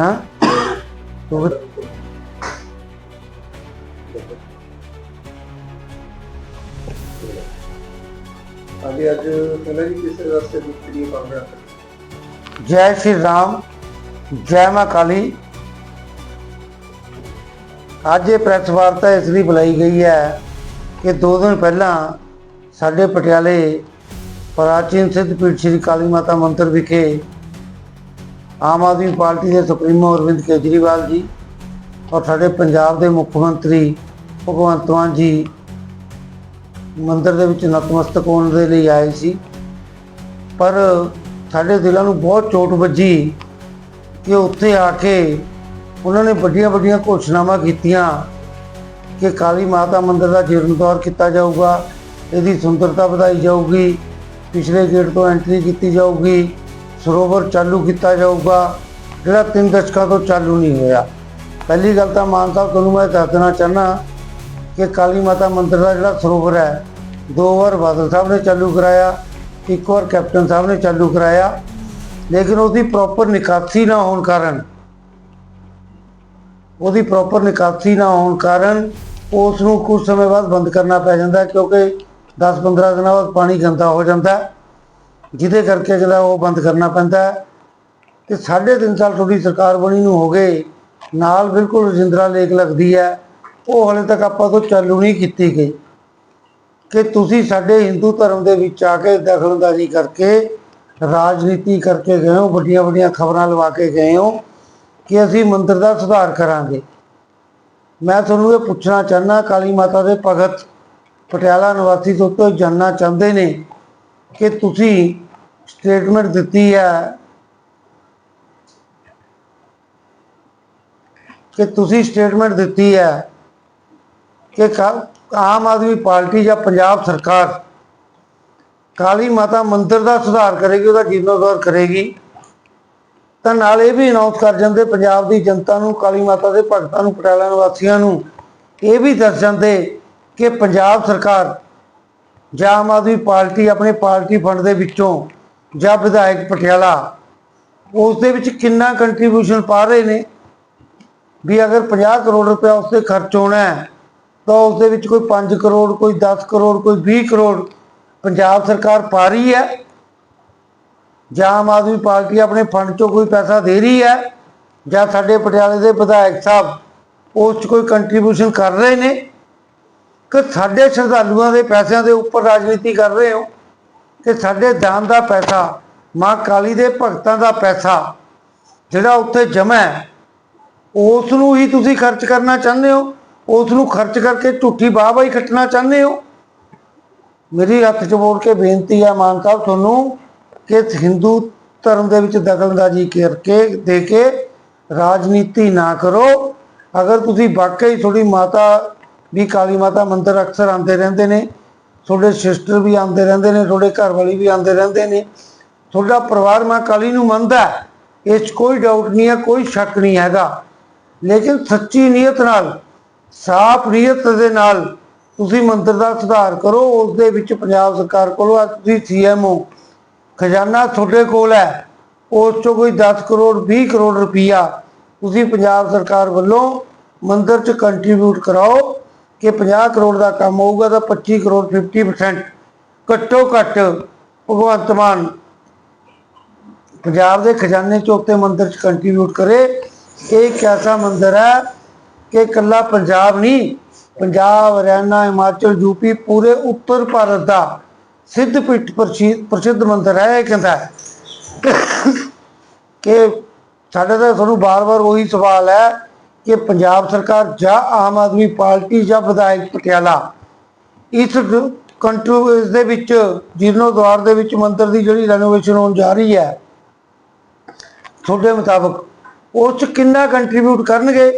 ਹਾਂ ਉਹ ਹਾਂਜੀ ਅੱਜ ਕਹਿੰਦਾ ਜੀ ਕਿਸ ਰਸਤੇ ਦੀ ਪਾਉਂਦਾ ਜੈ ਸ਼੍ਰੀ ਰਾਮ ਜੈ ਮਾਂ ਕਾਲੀ ਅੱਜ ਇਹ ਪ੍ਰੈਸ ਵਾਰਤਾ ਇਸ ਲਈ ਬੁਲਾਈ ਗਈ ਹੈ ਕਿ ਦੋ ਦਿਨ ਪਹਿਲਾਂ ਸਾਡੇ ਪਟਿਆਲੇ ਪ੍ਰਾਚੀਨ ਸਿੱਧ ਪੀਠ ਸ਼੍ਰੀ ਕਾਲੀ ਮਾਤਾ ਮੰਦਿਰ ਵਿਖੇ ਆਮ ਆਦਮੀ ਪਾਰਟੀ ਦੇ ਸੁਪਰੀਮੋ ਅਰਵਿੰਦ ਕੇਜਰੀਵਾਲ ਜੀ ਔਰ ਸਾਡੇ ਪੰਜਾਬ ਦੇ ਮੁੱਖ ਮੰਤਰੀ ਭਗਵੰਤ ਮਾਨ ਜੀ ਮੰਦਰ ਦੇ ਵਿੱਚ ਨਤਮਸਤਕ ਹੋਣ ਦੇ ਲਈ ਆਏ ਸੀ। ਪਰ ਸਾਡੇ ਦਿਲਾਂ ਨੂੰ ਬਹੁਤ ਚੋਟ ਵੱਜੀ ਕਿ ਉੱਥੇ ਆ ਕੇ ਉਹਨਾਂ ਨੇ ਵੱਡੀਆਂ ਵੱਡੀਆਂ ਘੋਸ਼ਣਾਵਾਂ ਕੀਤੀਆਂ ਕਿ ਕਾਲੀ ਮਾਤਾ ਮੰਦਰ ਦਾ ਜੀਰਨੋଦ୍ਧਾਰ ਕੀਤਾ ਜਾਊਗਾ, ਇਹਦੀ ਸੁੰਦਰਤਾ ਵਧਾਈ ਜਾਊਗੀ, ਪਿਛਲੇ ਗੇਟ ਤੋਂ ਐਂਟਰੀ ਕੀਤੀ ਜਾਊਗੀ। ਸਰੋਵਰ ਚਾਲੂ ਕੀਤਾ ਜਾਊਗਾ, ਜਿਹੜਾ ਤਿੰਨ ਦਸ਼ਕਾਂ ਤੋਂ ਚਾਲੂ ਨਹੀਂ ਹੋਇਆ। ਪਹਿਲੀ ਗੱਲ ਤਾਂ ਮਾਨ ਸਾਹਿਬ, ਤੁਹਾਨੂੰ ਮੈਂ ਦੱਸ ਦੇਣਾ ਚਾਹਨਾ ਕਿ ਕਾਲੀ ਮਾਤਾ ਮੰਦਿਰ ਦਾ ਜਿਹੜਾ ਸਰੋਵਰ ਹੈ, ਦੋ ਵਾਰ ਬਾਦਲ ਸਾਹਿਬ ਨੇ ਚਾਲੂ ਕਰਾਇਆ, ਇੱਕ ਵਾਰ ਕੈਪਟਨ ਸਾਹਿਬ ਨੇ ਚਾਲੂ ਕਰਾਇਆ, ਲੇਕਿਨ ਉਹਦੀ ਪ੍ਰੋਪਰ ਨਿਕਾਸੀ ਨਾ ਹੋਣ ਕਾਰਨ, ਉਹਦੀ ਪ੍ਰੋਪਰ ਨਿਕਾਸੀ ਨਾ ਹੋਣ ਕਾਰਨ ਉਸ ਨੂੰ ਕੁਝ ਸਮੇਂ ਬਾਅਦ ਬੰਦ ਕਰਨਾ ਪੈ ਜਾਂਦਾ, ਕਿਉਂਕਿ 10-15 ਦਿਨਾਂ ਬਾਅਦ ਪਾਣੀ ਗੰਦਾ ਹੋ ਜਾਂਦਾ। ਜਿਹਦੇ ਕਰਕੇ ਜਿਹੜਾ ਉਹ ਬੰਦ ਕਰਨਾ ਪੈਂਦਾ ਹੈ। ਤੇ ਸਾਢੇ ਤਿੰਨ ਸਾਲ ਤੁਹਾਡੀ ਸਰਕਾਰ ਬਣੀ ਨੂੰ ਹੋ ਗਏ, ਨਾਲ ਬਿਲਕੁਲ ਰਜਿੰਦਰਾ ਲੇਕ ਲੱਗਦੀ ਹੈ। ਉਹ ਹਲੇ ਤੱਕ ਆਪਾਂ ਤੋਂ ਚਾਲੂ ਨਹੀਂ ਕੀਤੀ ਗਈ। ਕਿ ਤੁਸੀਂ ਸਾਡੇ ਹਿੰਦੂ ਧਰਮ ਦੇ ਵਿੱਚ ਆ ਕੇ ਦਖਲਅੰਦਾਜ਼ੀ ਕਰਕੇ, ਰਾਜਨੀਤੀ ਕਰਕੇ ਗਏ ਹੋ, ਵੱਡੀਆਂ ਵੱਡੀਆਂ ਖਬਰਾਂ ਲਵਾ ਕੇ ਗਏ ਹੋ, ਕਿ ਅਸੀਂ ਮੰਦਰ ਦਾ ਸੁਧਾਰ ਕਰਾਂਗੇ। ਮੈਂ ਤੁਹਾਨੂੰ ਇਹ ਪੁੱਛਣਾ ਚਾਹਨਾ ਕਾਲੀ ਮਾਤਾ ਦੇ ਭਗਤ ਪਟਿਆਲਾ ਨਿਵਾਸੀ ਤੋਂ ਤੋਂ ਜਾਨਣਾ ਚਾਹੁੰਦੇ ਨੇ ਕਿ ਤੁਸੀਂ ਸਟੇਟਮੈਂਟ ਦਿੱਤੀ ਹੈ ਕਿ ਤੁਸੀਂ ਸਟੇਟਮੈਂਟ ਦਿੱਤੀ ਹੈ ਕਿ ਆਮ ਆਦਮੀ ਪਾਰਟੀ ਜਾਂ ਪੰਜਾਬ ਸਰਕਾਰ ਕਾਲੀ ਮਾਤਾ ਮੰਦਿਰ ਦਾ ਸੁਧਾਰ ਕਰੇਗੀ, ਉਹਦਾ ਜੀਰਨੋଦ୍ਧਾਰ ਕਰੇਗੀ, ਤਾਂ ਨਾਲ ਇਹ ਵੀ ਅਨਾਉਂਸ ਕਰ ਜਾਂਦੇ ਪੰਜਾਬ ਦੀ ਜਨਤਾ ਨੂੰ, ਕਾਲੀ ਮਾਤਾ ਦੇ ਭਗਤਾਂ ਨੂੰ, ਪਟਿਆਲਾ ਨਿਵਾਸੀਆਂ ਨੂੰ, ਇਹ ਵੀ ਦੱਸ ਜਾਂਦੇ ਕਿ ਪੰਜਾਬ ਸਰਕਾਰ ਜਾਂ ਆਮ ਆਦਮੀ ਪਾਰਟੀ ਆਪਣੇ ਪਾਰਟੀ ਫੰਡ ਦੇ ਵਿੱਚੋਂ ਜਾਂ ਵਿਧਾਇਕ ਪਟਿਆਲਾ ਉਸ ਦੇ ਵਿੱਚ ਕਿੰਨਾ ਕੰਟਰੀਬਿਊਸ਼ਨ ਪਾ ਰਹੇ ਨੇ? ਵੀ ਅਗਰ 50 ਕਰੋੜ ਰੁਪਇਆ ਉਸ ਤੇ ਖਰਚ ਹੋਣਾ ਹੈ, ਤਾਂ ਉਸ ਦੇ ਵਿੱਚ ਕੋਈ 5 ਕਰੋੜ, ਕੋਈ 10 ਕਰੋੜ, ਕੋਈ 20 ਕਰੋੜ ਪੰਜਾਬ ਸਰਕਾਰ ਪਾ ਰਹੀ ਹੈ? ਜਾਂ ਆਮ ਆਦਮੀ ਪਾਰਟੀ ਆਪਣੇ ਫੰਡ ਚੋਂ ਕੋਈ ਪੈਸਾ ਦੇ ਰਹੀ ਹੈ? ਜਾਂ ਸਾਡੇ ਪਟਿਆਲੇ ਦੇ ਵਿਧਾਇਕ ਸਾਹਿਬ ਉਸ 'ਚ ਕੋਈ ਕੰਟਰੀਬਿਊਸ਼ਨ ਕਰ ਰਹੇ ਨੇ? ਕਿ ਸਾਡੇ ਸ਼ਰਧਾਲੂਆਂ ਦੇ ਪੈਸਿਆਂ ਦੇ ਉੱਪਰ ਰਾਜਨੀਤੀ ਕਰ ਰਹੇ ਹੋ ਕਿ ਸਾਡੇ ਦਾਨ ਦਾ ਪੈਸਾ, ਮਾਂ ਕਾਲੀ ਦੇ ਭਗਤਾਂ ਦਾ ਪੈਸਾ ਜਿਹੜਾ ਉੱਥੇ ਜਮ੍ਹਾਂ ਹੈ ਉਸ ਨੂੰ ਹੀ ਤੁਸੀਂ ਖਰਚ ਕਰਨਾ ਚਾਹੁੰਦੇ ਹੋ ਉਸ ਨੂੰ ਖਰਚ ਕਰਕੇ ਝੂਠੀ ਵਾਹਵਾਹੀ ਖੱਟਣਾ ਚਾਹੁੰਦੇ ਹੋ? ਮੇਰੀ ਹੱਥ 'ਚ ਬੋਲ ਕੇ ਬੇਨਤੀ ਹੈ ਮਾਨ ਸਾਹਿਬ ਤੁਹਾਨੂੰ ਕਿ ਹਿੰਦੂ ਧਰਮ ਦੇ ਵਿੱਚ ਦਖਲਅੰਦਾਜ਼ੀ ਕਰਕੇ, ਦੇ ਕੇ ਰਾਜਨੀਤੀ ਨਾ ਕਰੋ। ਅਗਰ ਤੁਸੀਂ ਵਾਕਈ ਤੁਹਾਡੀ ਮਾਤਾ ਵੀ ਕਾਲੀ ਮਾਤਾ ਮੰਦਿਰ ਅਕਸਰ ਆਉਂਦੇ ਰਹਿੰਦੇ ਨੇ, ਤੁਹਾਡੇ ਸਿਸਟਰ ਵੀ ਆਉਂਦੇ ਰਹਿੰਦੇ ਨੇ, ਤੁਹਾਡੇ ਘਰ ਵਾਲੀ ਵੀ ਆਉਂਦੇ ਰਹਿੰਦੇ ਨੇ, ਤੁਹਾਡਾ ਪਰਿਵਾਰ ਮਾਂ ਕਾਲੀ ਨੂੰ ਮੰਨਦਾ ਇਸ 'ਚ ਕੋਈ ਡਾਊਟ ਨਹੀਂ ਹੈ, ਕੋਈ ਸ਼ੱਕ ਨਹੀਂ ਹੈਗਾ। ਲੇਕਿਨ ਸੱਚੀ ਨੀਅਤ ਨਾਲ, ਸਾਫ਼ ਨੀਅਤ ਦੇ ਨਾਲ ਤੁਸੀਂ ਮੰਦਰ ਦਾ ਸੁਧਾਰ ਕਰੋ ਉਸ ਦੇ ਵਿੱਚ ਪੰਜਾਬ ਸਰਕਾਰ ਕੋਲੋਂ ਅੱਜ ਤੁਸੀਂ ਸੀਐਮ ਹੋ ਖਜ਼ਾਨਾ ਤੁਹਾਡੇ ਕੋਲ ਹੈ, ਉਸ ਚੋਂ ਕੋਈ 10 ਕਰੋੜ 20 ਕਰੋੜ ਰੁਪਈਆ ਤੁਸੀਂ ਪੰਜਾਬ ਸਰਕਾਰ ਵੱਲੋਂ ਮੰਦਰ 'ਚ ਕੰਟਰੀਬਿਊਟ ਕਰਾਓ। ਕਿ 50 ਕਰੋੜ ਦਾ ਕੰਮ ਹੋਊਗਾ ਤਾਂ 25 ਕਰੋੜ 50% ਘੱਟੋ ਘੱਟ ਭਗਵੰਤ ਮਾਨ ਪੰਜਾਬ ਦੇ ਖਜ਼ਾਨੇ 'ਚ ਮੰਦਰ 'ਚ ਕੰਟਰੀਬਿਊਟ ਕਰੇ। ਇਹ ਇੱਕ ਐਸਾ ਮੰਦਿਰ ਹੈ ਕਿ ਇਕੱਲਾ ਪੰਜਾਬ ਨਹੀਂ, ਪੰਜਾਬ, ਹਰਿਆਣਾ, ਹਿਮਾਚਲ ਯੂਪੀ ਪੂਰੇ ਉੱਤਰ ਭਾਰਤ ਦਾ ਸਿੱਧ ਪਿੱਠ ਪ੍ਰਸਿ- ਪ੍ਰਸਿੱਧ ਮੰਦਿਰ ਹੈ, ਇਹ ਕਹਿੰਦਾ ਹੈ। ਕਿ ਸਾਡੇ ਤਾਂ ਤੁਹਾਨੂੰ ਬਾਰ-ਬਾਰ ਉਹੀ ਸਵਾਲ ਹੈ ਕਿ ਪੰਜਾਬ ਸਰਕਾਰ ਜਾਂ ਆਮ ਆਦਮੀ ਪਾਰਟੀ ਜਾਂ ਵਿਧਾਇਕ ਪਟਿਆਲਾ ਇਸ ਕੰਟਰੂ, ਇਸ ਦੇ ਵਿੱਚ ਜੀਰਨੋਦਵਾਰ ਦੇ ਵਿੱਚ ਮੰਦਿਰ ਦੀ ਜਿਹੜੀ ਰੈਨੋਵੇਸ਼ਨ ਹੋਣ ਜਾ ਰਹੀ ਹੈ, ਤੁਹਾਡੇ ਮੁਤਾਬਕ ਉਸ ਕਿੰਨਾ ਕੰਟਰੀਬਿਊਟ ਕਰਨਗੇ?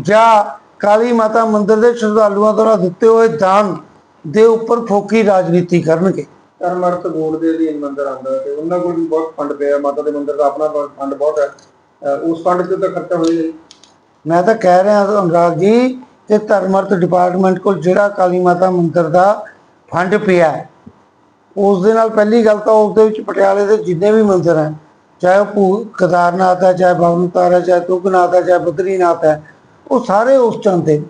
ਜਾਂ ਕਾਲੀ ਮਾਤਾ ਮੰਦਿਰ ਦੇ ਸ਼ਰਧਾਲੂਆਂ ਦੁਆਰਾ ਦਿੱਤੇ ਹੋਏ ਦਾਨ ਦੇ ਉੱਪਰ ਫੋਕੀ ਰਾਜਨੀਤੀ ਕਰਨਗੇ? ਧਰਮਰਥ ਬੋਰਡ ਦੇ ਅਧੀਨ ਮੰਦਿਰ ਆਉਂਦਾ ਤੇ ਉਹਨਾਂ ਕੋਲ ਵੀ ਬਹੁਤ ਫੰਡ ਪਿਆ ਮਾਤਾ ਦੇ ਮੰਦਿਰ ਦਾ ਆਪਣਾ ਫੰਡ ਬਹੁਤ ਹੈ। ਉਸ ਫੰਡ ਤੇ ਤਾਂ ਖਰਚਾ ਹੋਏਗਾ ਮੈਂ ਤਾਂ ਕਹਿ ਰਿਹਾ ਅਨੁਰਾਗ ਜੀ ਕਿ ਧਰਮਰਥ ਡਿਪਾਰਟਮੈਂਟ ਕੋਲ ਜਿਹੜਾ ਕਾਲੀ ਮਾਤਾ ਮੰਦਿਰ ਦਾ ਫੰਡ ਪਿਆ ਹੈ, ਉਸ ਦੇ ਨਾਲ ਪਹਿਲੀ ਗੱਲ ਤਾਂ ਉਸ ਦੇ ਵਿੱਚ ਪਟਿਆਲੇ ਦੇ ਜਿੰਨੇ ਵੀ ਮੰਦਿਰ ਹਨ ਚਾਹੇ ਉਹ ਭੂ ਕੇਦਾਰਨਾਥ ਹੈ ਚਾਹੇ ਭਵਨਤਾਰ ਹੈ ਚਾਹੇ ਤੁੰਗਨਾਥ ਹੈ ਚਾਹੇ ਬਦਰੀਨਾਥ ਹੈ ਉਹ ਸਾਰੇ ਉਸ ਚੰਦ ਨੇ।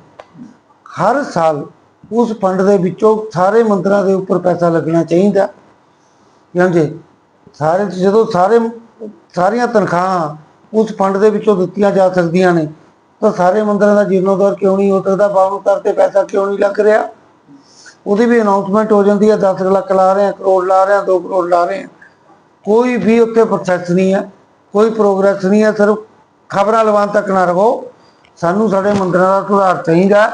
ਹਰ ਸਾਲ ਉਸ ਫੰਡ ਦੇ ਵਿੱਚੋਂ ਸਾਰੇ ਮੰਦਰਾਂ ਦੇ ਉੱਪਰ ਪੈਸਾ ਲੱਗਣਾ ਚਾਹੀਦਾ ਹਾਂਜੀ ਸਾਰੇ ਜਦੋਂ ਸਾਰੇ ਸਾਰੀਆਂ ਤਨਖਾਹਾਂ ਉਸ ਫੰਡ ਦੇ ਵਿੱਚੋਂ ਦਿੱਤੀਆਂ ਜਾ ਸਕਦੀਆਂ ਨੇ ਤਾਂ ਸਾਰੇ ਮੰਦਰਾਂ ਦਾ ਜੀਰਨੋଦ୍ਵਾਰ ਕਿਉਂ ਨਹੀਂ ਹੋ ਸਕਦਾ? ਬਾਵਨ ਤੇ ਪੈਸਾ ਕਿਉਂ ਨਹੀਂ ਲੱਗ ਰਿਹਾ? ਉਹਦੀ ਵੀ ਅਨਾਉਂਸਮੈਂਟ ਹੋ ਜਾਂਦੀ ਹੈ 10 ਲੱਖ ਲਾ ਰਹੇ ਆ ਕਰੋੜ ਲਾ ਰਹੇ ਆ 2 ਕਰੋੜ ਲਾ ਰਹੇ ਆ ਕੋਈ ਵੀ ਉੱਥੇ ਪ੍ਰੋਸੈਸ ਨਹੀਂ ਹੈ, ਕੋਈ ਪ੍ਰੋਗਰੈਸ ਨਹੀਂ ਹੈ, ਸਿਰਫ ਖਬਰਾਂ ਲਵਾਉਣ ਤੱਕ ਨਾ ਰਹੋ। ਸਾਨੂੰ ਸਾਡੇ ਮੰਦਰਾਂ ਦਾ ਸੁਧਾਰ ਚਾਹੀਦਾ।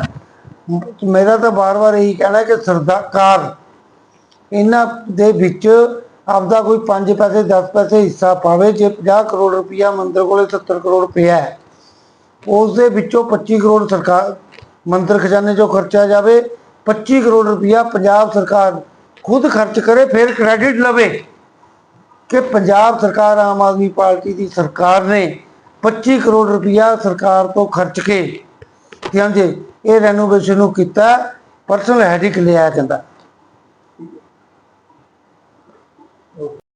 ਮੇਰਾ ਤਾਂ ਬਾਰ-ਬਾਰ ਇਹੀ ਕਹਿਣਾ ਕਿ ਸਰਕਾਰ ਇਹਨਾਂ ਦੇ ਵਿੱਚ ਆਪਦਾ ਕੋਈ 5 ਪੈਸੇ 10 ਪੈਸੇ ਹਿੱਸਾ ਪਾਵੇ, ਜੇ 50 ਕਰੋੜ ਰੁਪਇਆ ਮੰਦਰ ਕੋਲੇ 70 ਕਰੋੜ ਪਿਆ ਹੈ। ਉਸ ਦੇ ਵਿੱਚੋਂ 25 ਕਰੋੜ ਸਰਕਾਰ ਮੰਦਰ ਖਜ਼ਾਨੇ ਚੋਂ ਖਰਚਿਆ ਜਾਵੇ 25 ਕਰੋੜ ਰੁਪਇਆ ਪੰਜਾਬ ਸਰਕਾਰ ਖੁਦ ਖਰਚ ਕਰੇ, ਫਿਰ ਕ੍ਰੈਡਿਟ ਲਵੇ ਕਿ ਪੰਜਾਬ ਸਰਕਾਰ ਆਮ ਆਦਮੀ ਪਾਰਟੀ ਦੀ ਸਰਕਾਰ ਨੇ 25 ਕਰੋੜ ਰੁਪਇਆ ਸਰਕਾਰ ਤੋਂ ਖਰਚ ਕੇ ਕਹਿੰਦੇ ਇਹ ਰੈਨੋਵੇਸ਼ਨ ਨੂੰ ਕੀਤਾ ਪਰਸਨਲ ਹੈਡਿਕ ਲਿਆ ਜਾਂਦਾ